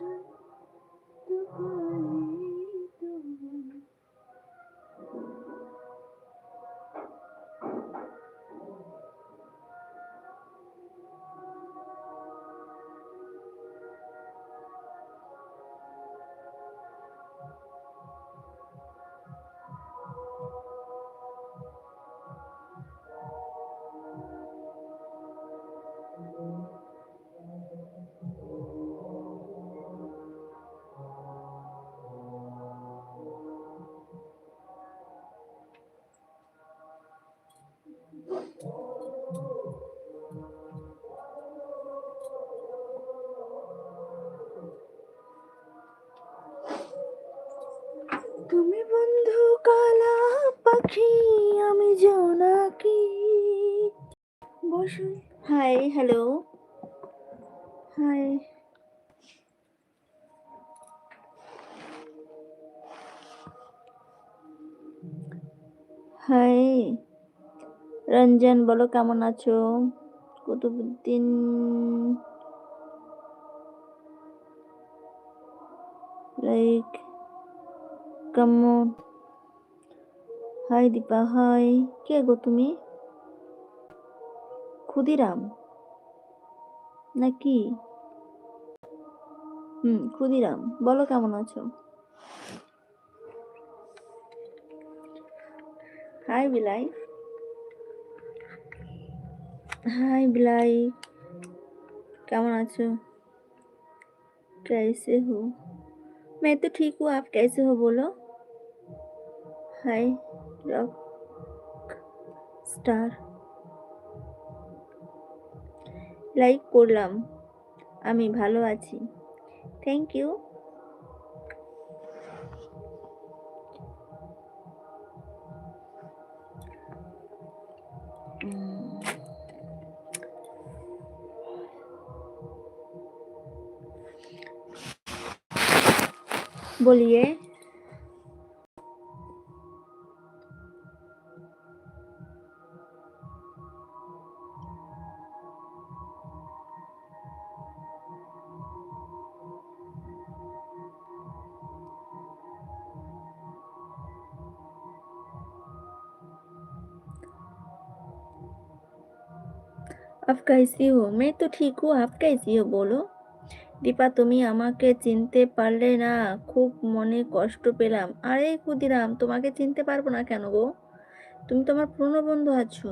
Station তুমি বন্ধু কালা পাখি আমি জোনাকি বসুন hi hello hi hi Ranjan বলো কেমন আছো? কুতুবুদ্দিন লাইক কেমন হাই দীপা হাই কে গো তুমি ক্ষুদিরাম নাকি হুম ক্ষুদিরাম বলো কেমন আছো হাই বিলাই हाय बिलाई केमन आछो कैसे हो मैं तो ठीक हूँ आप कैसे हो बोलो हाय रॉक স্টার লাইক করলাম আমি ভালো আছি থ্যাংক ইউ बोलिए कैसी हो मैं तो ठीक हूँ आप कैसी हो बोलो দীপা তুমি আমাকে চিনতে পারলে না খুব মনে কষ্ট পেলাম আরে ক্ষুদিরাম তোমাকে চিনতে পারবো না কেন গো তুমি তোমার পুরনো বন্ধু আছো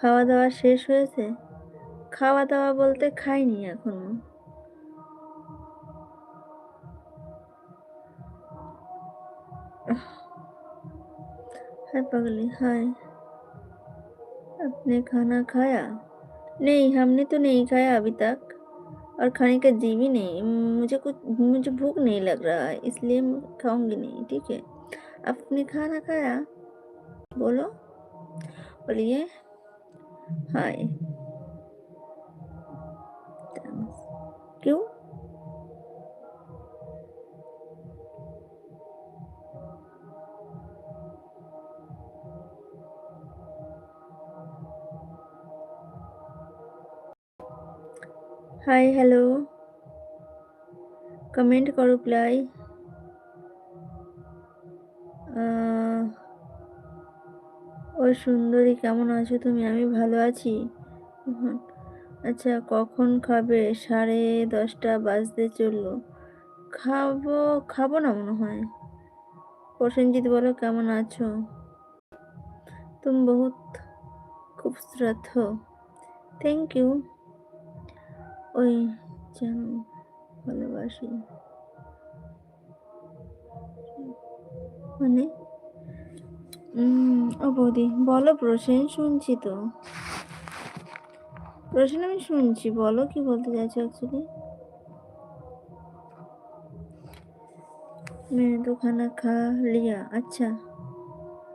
খাওয়া দাওয়া শেষ হয়েছে খাওয়া দাওয়া বলতে খাইনি এখনো हाय पगली हाय आपने खाना खाया नहीं हमने तो नहीं खाया अभी तक और खाने का जी भी नहीं मुझे कुछ मुझे भूख नहीं लग रहा है इसलिए मैं खाऊंगी नहीं ठीक है आपने खाना खाया? बोलो। बोलिए। हाय। क्यों? हाय हेलो कमेंट करो प्लाई। ও সুন্দরী কেমন আছো তুমি? আমি ভালো আছি। আচ্ছা কখন খাবে? সাড়ে দশটা বাজতে চলল। খাব খাব না মনে হয়। প্রসেনজিৎ বলো, কেমন আছো? তুমি বহুত খুবসুরত হো থ্যাংক ইউ ওই যেন ভালোবাসি। মানে? ও বৌদি বলো প্রসেন শুনছি তো প্রসেন আমি শুনছি বলো কি বলতে চাইছো অ্যাকচুয়ালি मैंने तो खाना खा लिया अच्छा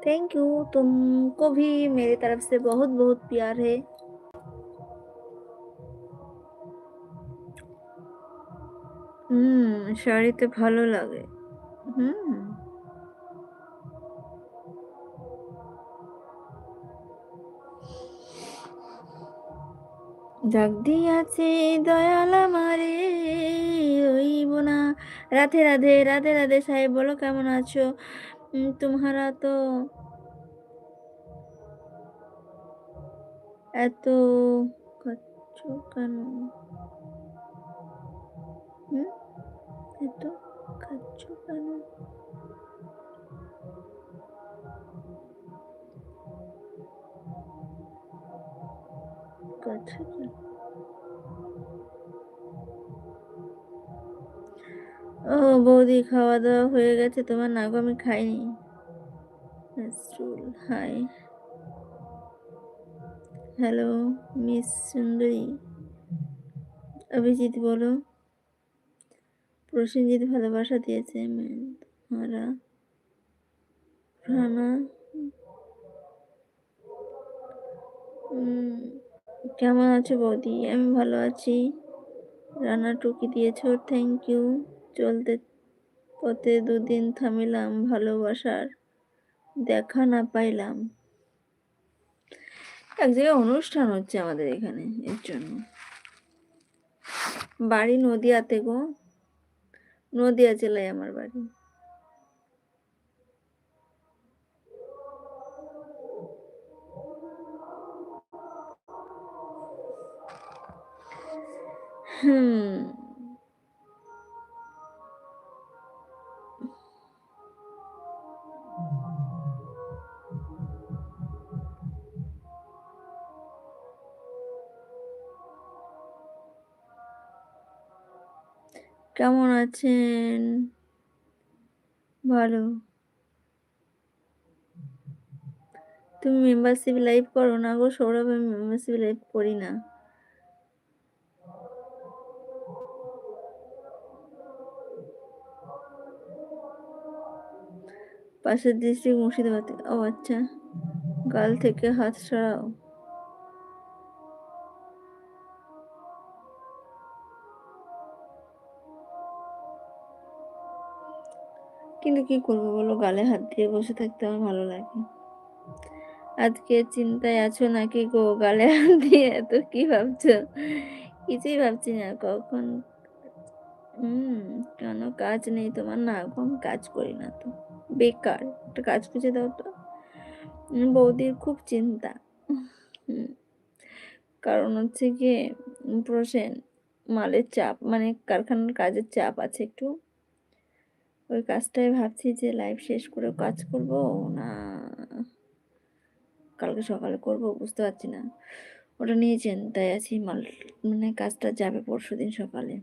थैंक यू तुमको भी मेरी तरफ से बहुत बहुत प्यार है হুম শাড়িতে ভালো লাগে হুম ডাক দিয়াছে দয়াল আমারে হইব না। রাধে রাধে রাধে রাধে সাহেব, বলো কেমন আছো? তোমারা তো এত খাচ্ছ কেন? এত খাচ্ছ কেন? খাচ্ছ কেন? ও বৌদি খাওয়া দাওয়া হয়ে গেছে, তোমার না গো আমি খাইনি। হাই। হ্যালো, মিস সুন্দরী। অভিজিৎ, বলো। প্রসেনজিৎ, ভালোবাসা দিয়েছে কেমন আছো বৌদি? আমি ভালো আছি। রানা, টুকি দিয়েছ থ্যাংক ইউ চলতে দুদিন থামিলাম ভালোবাসার, দেখা না পাইলাম। এক জায়গায় অনুষ্ঠান হচ্ছে আমাদের এখানে, এর জন্য। বাড়ি নদিয়াতে গো। নদিয়া জেলায় আমার বাড়ি। হুম। কেমন আছেন? ভালো। তুমি মেম্বারশিপ লাইভ করো না গো, সৌরভ আমি মেম্বারশিপ লাইভ করি না। পাশের ডিস্ট্রিক্ট মুর্শিদাবাদ। ও আচ্ছা। গাল থেকে হাত সরাও। কিন্তু কি করব বলো? গালে হাত দিয়ে বসে থাকতে আমার ভালো লাগে। আজকে চিন্তায় আছো নাকি গো? গালে হাত দিয়ে এত কি ভাবছ? কিছুই ভাবছি না। কখন? হুম, কেন? কাজ নেই তোমার না? আমি কাজ করি না তো। বেকার। একটা কাজ খুঁজে দাও তো। বৌদির খুব চিন্তা। কারণ হচ্ছে গিয়ে, প্রসেন, মালের চাপ মানে কারখানার কাজের চাপ আছে একটু। ওই কাজটাই ভাবছি যে লাইভ শেষ করে কাজ করব না, কালকে সকালে করব বুঝতে পারছি না। ওটা নিয়ে চিন্তায় আছি, মাল মানে কাজটা যাবে পরশু দিন সকালে।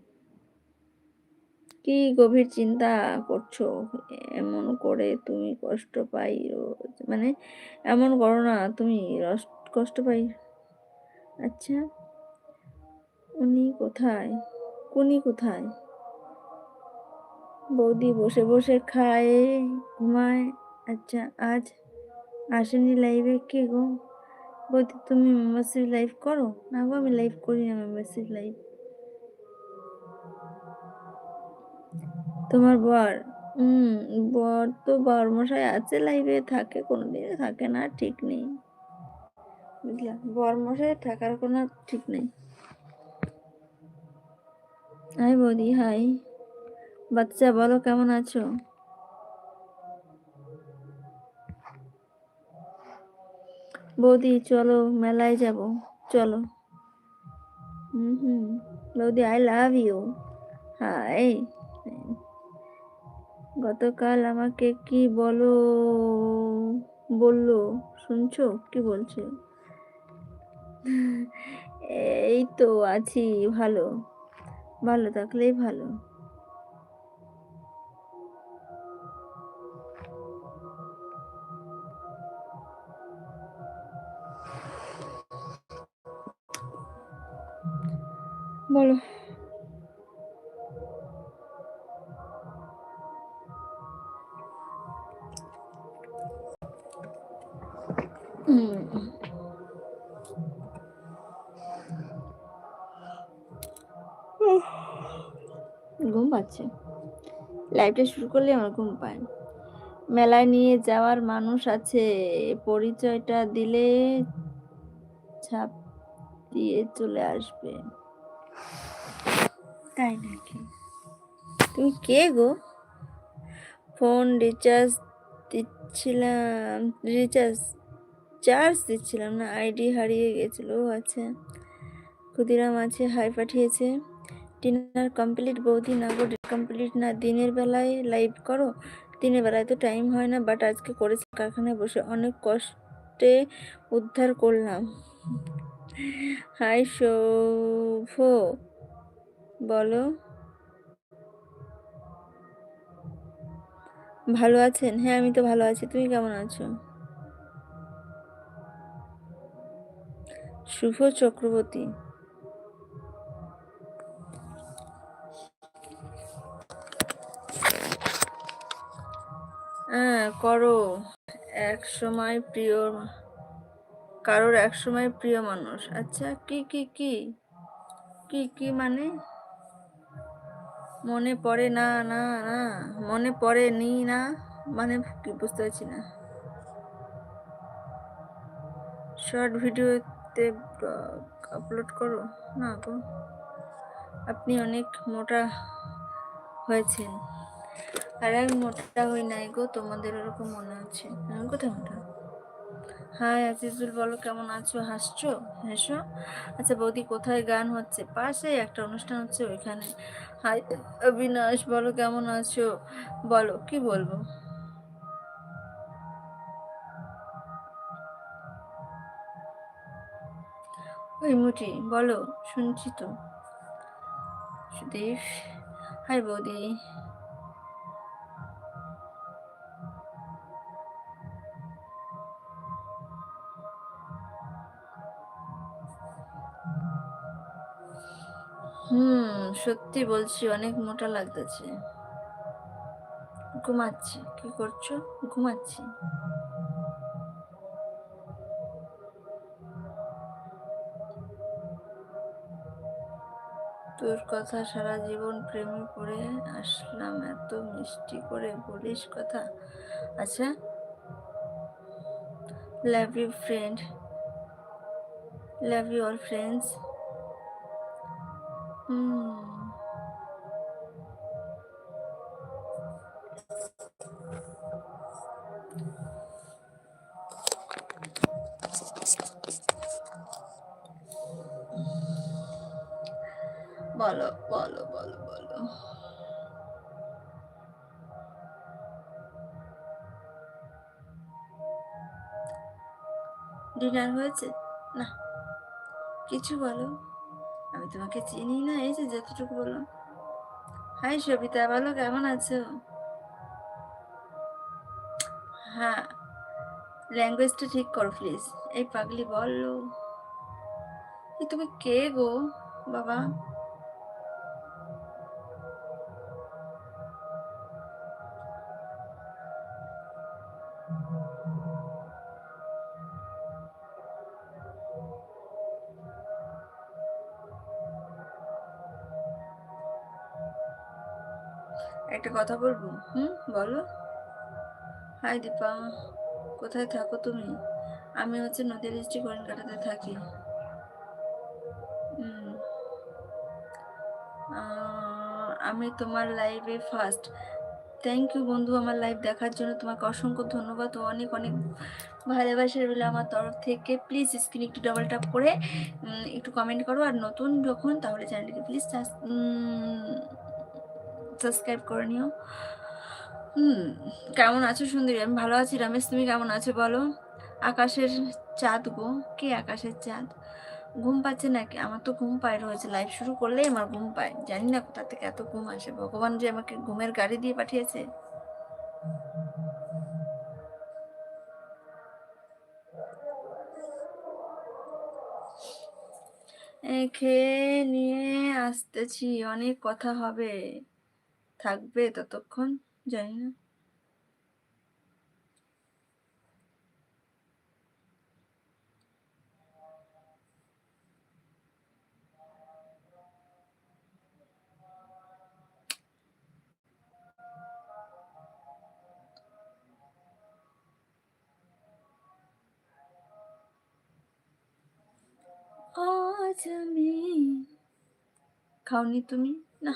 কি গভীর চিন্তা করছ? এমন করে তুমি কষ্ট পাই মানে এমন করো না, তুমি কষ্ট পাই। আচ্ছা উনি কোথায়? কুনি কোথায়? বৌদি বসে বসে খায়, ঘুমায়। আচ্ছা আজ আসেনি লাইভে কে গো? বৌদি, তুমি মেম্বারশিপ লাইভ করো? না গো, আমি লাইভ করি না মেম্বারশিপ লাইভ তোমার বর? হুম বর তো বর মশাই আছে লাইভে থাকে কোনোদিন থাকে না, ঠিক নেই। বুঝলা বর মশাই থাকার কোনো ঠিক নেই। হাই বৌদি হাই বাচ্চা, বলো কেমন আছো? বৌদি, চলো মেলায় যাব। চলো। হুম হুম। বৌদি আই লাভ ইউ হাই গতকাল আমাকে কি বলো, বলল? শুনছো? কি বলছে? এই তো আছি, ভালো। ভালো থাকলেই ভালো। বলো। ঘুম পাচ্ছে। লাইফটা শুরু করলে আমার ঘুম পায়। মেলায় নিয়ে যাওয়ার মানুষ আছে, পরিচয়টা দিলে ছাপ দিয়ে চলে আসবে। তাই নাকি? তুমি কে গো? ফোন রিচার্জ দিচ্ছিলাম রিচার্জ চার্জ দিচ্ছিলাম না আইডি হারিয়ে গেছিল আচ্ছা ক্ষুদিরাম আছে, হাই পাঠিয়েছে। ডিনার কমপ্লিট, বৌদি না গো কমপ্লিট না, দিনের বেলায় লাইভ করো? দিনের বেলায় তো টাইম হয় না বাট আজকে করেছি কারখানায় বসে অনেক কষ্টে উদ্ধার করলাম। হাই শোভ। বলো। ভালো আছেন? হ্যাঁ আমি তো ভালো আছি। তুমি কেমন আছো? শুভ চক্রবর্তী। হ্যাঁ করো। এক সময় প্রিয়, কারোর এক সময় প্রিয় মানুষ। আচ্ছা কি কি কি? কি কি মানে? মনে পড়ে না না না, মনে পড়ে নি, না মানে কি বুঝতে পারছি না। শর্ট ভিডিওতে আপলোড করো। না গো, আপনি অনেক মোটা হয়েছেন। আর এক মোটা হই নাই গো, তোমাদের ওরকম মনে হচ্ছে। কোথায় মোটা? হাই আজিজুল, বলো কেমন আছো? হাসছো? হেসো। আচ্ছা বৌদি, কোথায় গান হচ্ছে? পাশে একটা অনুষ্ঠান হচ্ছে ওইখানে। হাই অবিনাশ, বলো কেমন আছো? বলো, কি বলব? ওই মুটি, বলো, শুনছি তো। সুদীপ হাই বৌদি। হুম, সত্যি বলছি, অনেক মোটা লাগতেছে। ঘুমাচ্ছি, কি করছ? ঘুমাচ্ছি। তোর কথা সারা জীবন প্রেমে পড়ে আসলাম, এত মিষ্টি করে বলিস কথা। আচ্ছা love you friend love you all friends বলো বলো বলো বলো। ডিনার হয়েছে? না। কিছু বলো। আমি তোমাকে চিনি না এই যে যতটুকু বললাম। হাই সবিতা ভালো কেমন আছো? হ্যাঁ ল্যাঙ্গুয়েজটা ঠিক করো প্লিজ এই পাগলি বলো তুমি কে গো, বাবা? কথা বলব? হুম? বলো। হাই দীপা কোথায় থাকো তুমি? আমি হচ্ছে নদীর ডিস্ট্রিক্ট কাটাতে থাকি। আমি তোমার লাইভে ফার্স্ট থ্যাংক ইউ বন্ধু আমার লাইভ দেখার জন্য তোমাকে অসংখ্য ধন্যবাদ ও অনেক অনেক ভালোবাসার বলে আমার তরফ থেকে। প্লিজ স্ক্রিন একটু ডাবল ট্যাপ করে একটু কমেন্ট করো। আর নতুন যখন তাহলে চ্যানেলটিকে প্লিজ সাবস্ক্রাইব করে নিও। হুম, কেমন আছো সুন্দরী? আমি ভালো আছি। রমেশ, তুমি কেমন আছো বলো? আকাশের চাঁদ গো। কে আকাশের চাঁদ? ঘুম পাচ্ছে নাকি? আমার তো ঘুম পায় রয়েছে লাইভ শুরু করলেই আমার ঘুম পায়। জানি না কোথা থেকে এত ঘুম আসে। ভগবান যে আমাকে ঘুমের গাড়ি দিয়ে পাঠিয়েছে। খেয়ে নিয়ে আসতেছি। অনেক কথা হবে। থাকবে ততক্ষণ জানি না। খাওনি তুমি? না।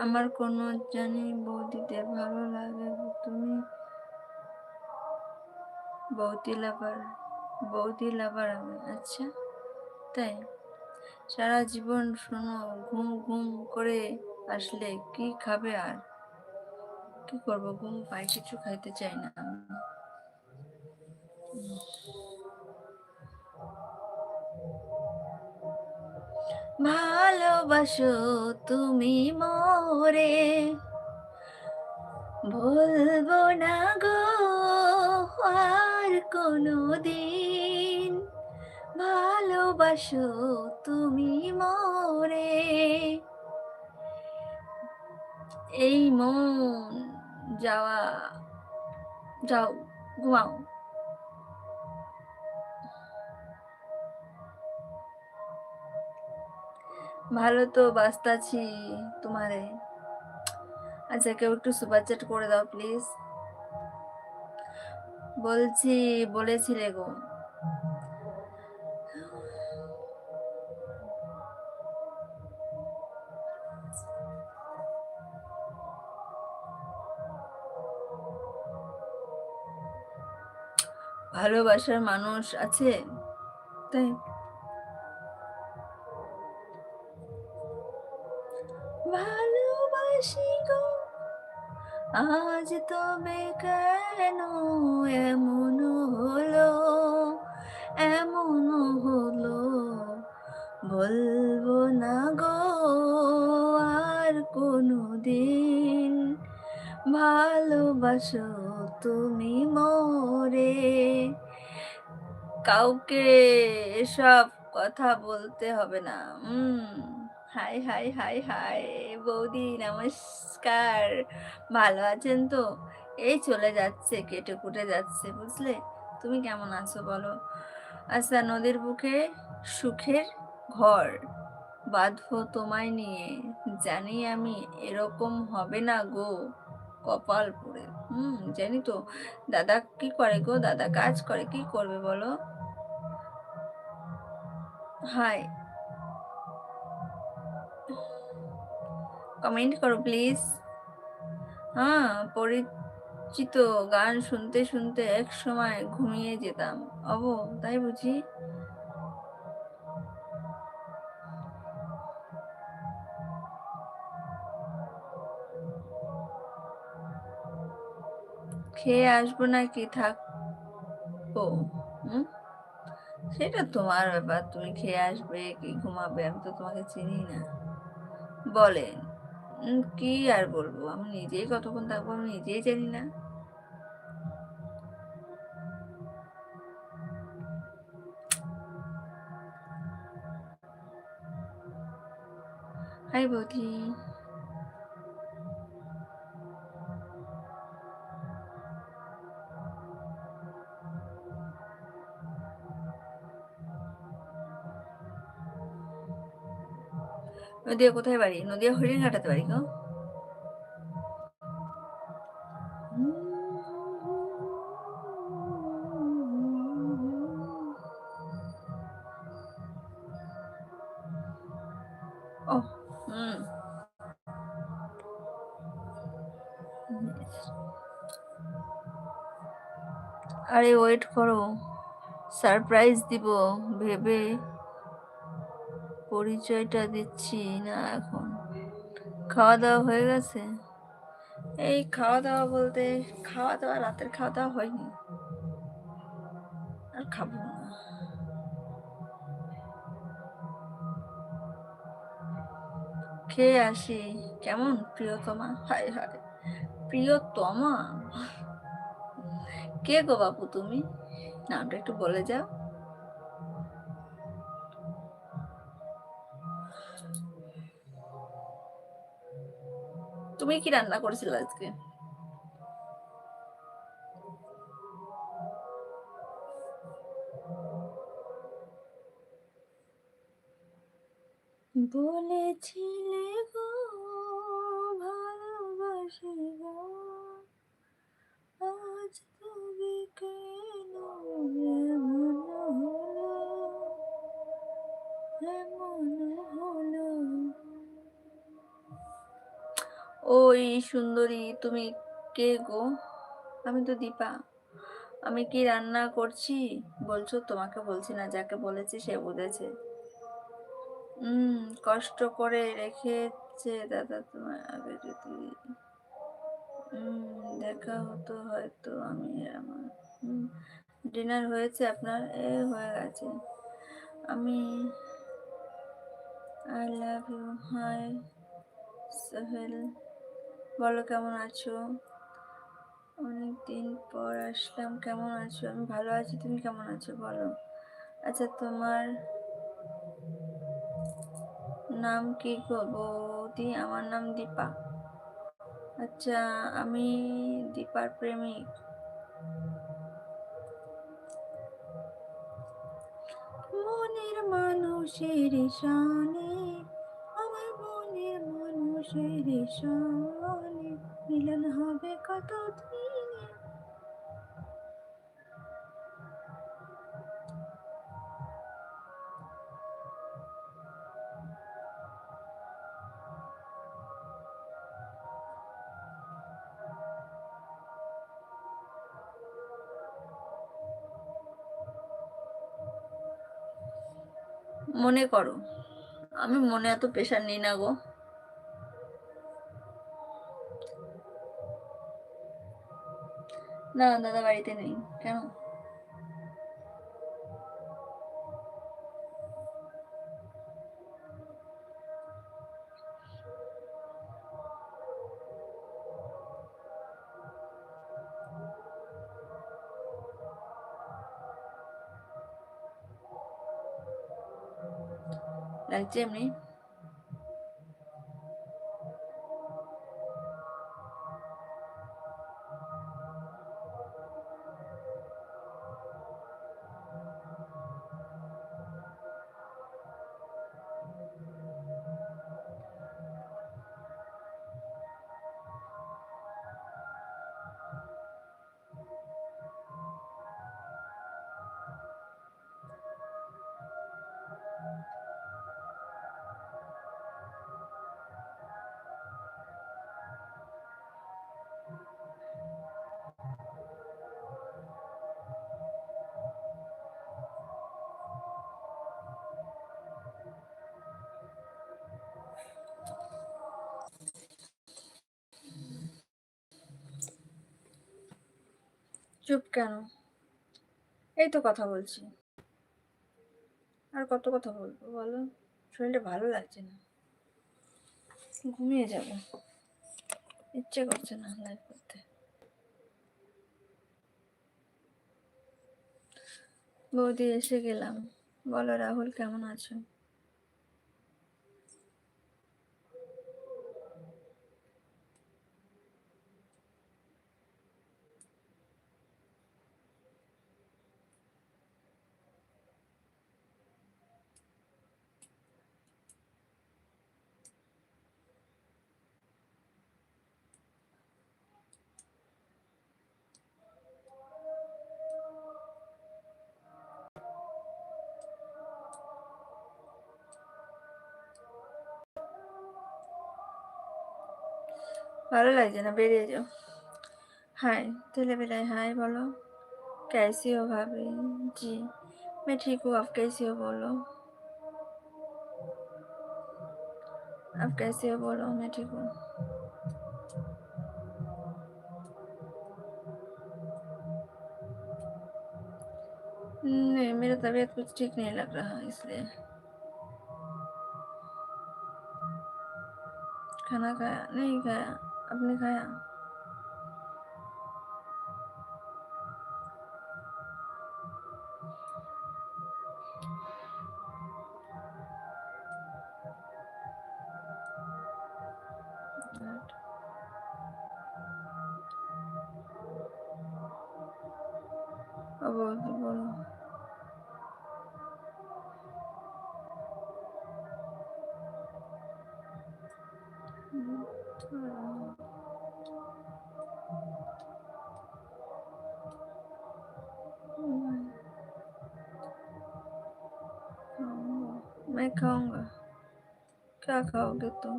আমার কোনো জানি বৌদিদের ভালো লাগে তুমি বৌদি লাভার বৌদি লাভার আমি। আচ্ছা তাই? সারা জীবন শোনো, ঘুম ঘুম করে আসলে কি খাবে আর? কি করব? ঘুম পাই কিছু খাইতে চাই না ভালোবাসো তুমি মোরে। বলব না গো, আর কোনো দিন ভালোবাসো তুমি মোরে। এই মন যাওয়া, যাও, ঘুমাও। ভালো তো বাস্তাছি তোমারে। আচ্ছা কেউ একটু সুপার চ্যাট করে দাও প্লিজ বলছি, বলেছিলে গো। ভালোবাসার মানুষ আছে? তাই? আজ তবে কেন এমন হলো? এমন হলো? বলব না গো, আর কোনো দিন ভালোবাসো তুমি মরে। কাউকে এসব কথা বলতে হবে না, উম। হাই হাই হাই হাই, বৌদি নমস্কার। ভালো আছেন তো? এই চলে যাচ্ছে, কেটে কুটে যাচ্ছে, বুঝলে? তুমি কেমন আছো বলো? আচ্ছা নদীর বুকে সুখের ঘর, বাঁধবো তোমায় নিয়ে। জানি আমি এরকম হবে না গো, কপাল পুড়ে। হুম, জানি তো। দাদা কি করে গো? দাদা কাজ করে, কি করবে বলো? হাই কমেন্ট করো প্লিজ হ্যাঁ পরিচিত গান শুনতে শুনতে এক সময় ঘুমিয়ে যেতাম। অব, তাই বুঝি? খেয়ে আসব নাকি? থাকব। হুম? সেটা তোমার ব্যাপার, তুমি খেয়ে আসবে, কি ঘুমাবে, আমি তো তোমাকে চিনি না। বলেন। কি আর বলব? আমি নিজেই কতক্ষণ থাকব আমি নিজেই জানি না। হাই বৌদি। নদিয়া কোথায় বাড়ি? নদিয়া হরিণ ঘাটাতে বাড়ি হুম। আরে ওয়েট করো। সারপ্রাইজ দিব ভেবে পরিচয়টা দিচ্ছি না এখন। খাওয়া দাওয়া হয়ে গেছে? এই খাওয়া দাওয়া বলতে খাওয়া দাওয়া রাতের খাওয়া দাওয়া হয়নি। আর খাব না। খেয়ে আসি। কেমন প্রিয়তমা? হায় হায়। প্রিয়তমা? কে গো বাপু তুমি? নামটা একটু বলে যাও। তুমি কি রান্না করেছিলে আজকে? বলেছিলে সুন্দরী, তুমি কে গো? আমি তো দীপা। আমি কি রান্না করছি? বলছো, তোমাকে বলছি না, যাকে বলেছি সে বুঝেছে। হুম কষ্ট করে রেখেছে দাদা তোমার আগে যদি। দেখা হতো হয়তো আমি আমার। ডিনার হয়েছে আপনার? এ, হয়ে গেছে। আমি I love you, hi Sohel. বলো কেমন আছো? অনেক দিন পর আসলাম, কেমন আছো? আমি ভালো আছি, তুমি কেমন আছো বলো? আচ্ছা তোমার নাম কি গো? বৌদি, আমার নাম দীপা। আচ্ছা আমি দীপার প্রেমিক। মনের মানুষের শানে আমার মনের মানুষের শানে মিলন হবে কত দিনে মনে করো আমি মনে এত প্রেশার নিই না গো। না দাদা বাড়িতে নেই কেন লাগছে এমনি চুপ কেন? এই তো কথা বলছি। আর কত কথা বলব বলো? শরীরটা ভালো লাগছে না। ঘুমিয়ে যাব। ইচ্ছে করছে না লাইভ করতে। বৌদি এসে গেলাম। বলো রাহুল কেমন আছো? ভালো লাগছে না বেরিয়ে যাও हाय तेले बेलाय हाय बोलो कैसी हो भाभी जी मैं ठीक हूँ आप कैसी हो बोलो आप कैसे हो बोलो मैं ठीक हूँ नहीं मेरा तबीयत कुछ ठीक नहीं लग रहा इसलिए खाना खाया नहीं खाया अपने खाया? अब तो बोल। क्या खाओगे तुम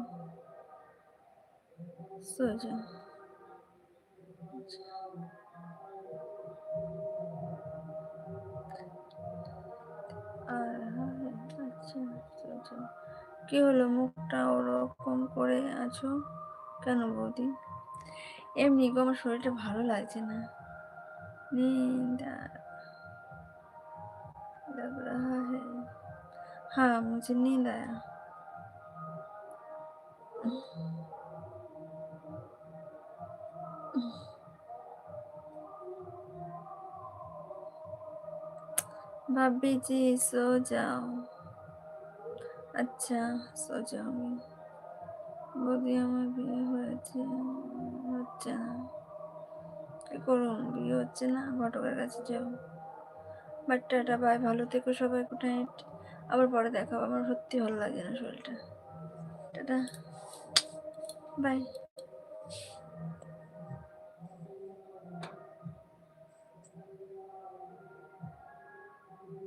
सो जाओ আর আচ্ছা সো যাও কি হলো মুখটা ওরকম করে আছো কেন বৌদি এমনি গো আমার শরীরটা ভালো লাগছে না नींद आ- लग रहा है हाँ मुझे नींद आया भाभी जी सो जाओ আচ্ছা সো যাও আমি বৌদি আমার বিয়ে হয়েছে হচ্ছে না কি করুন বিয়ে হচ্ছে না ঘটকের কাছে যাও বাট টাটা বাই ভালো থেকো সবাই গুড নাইট আবার পরে দেখাবো আমার সত্যি ভালো লাগে না শরীরটা টাটা বাই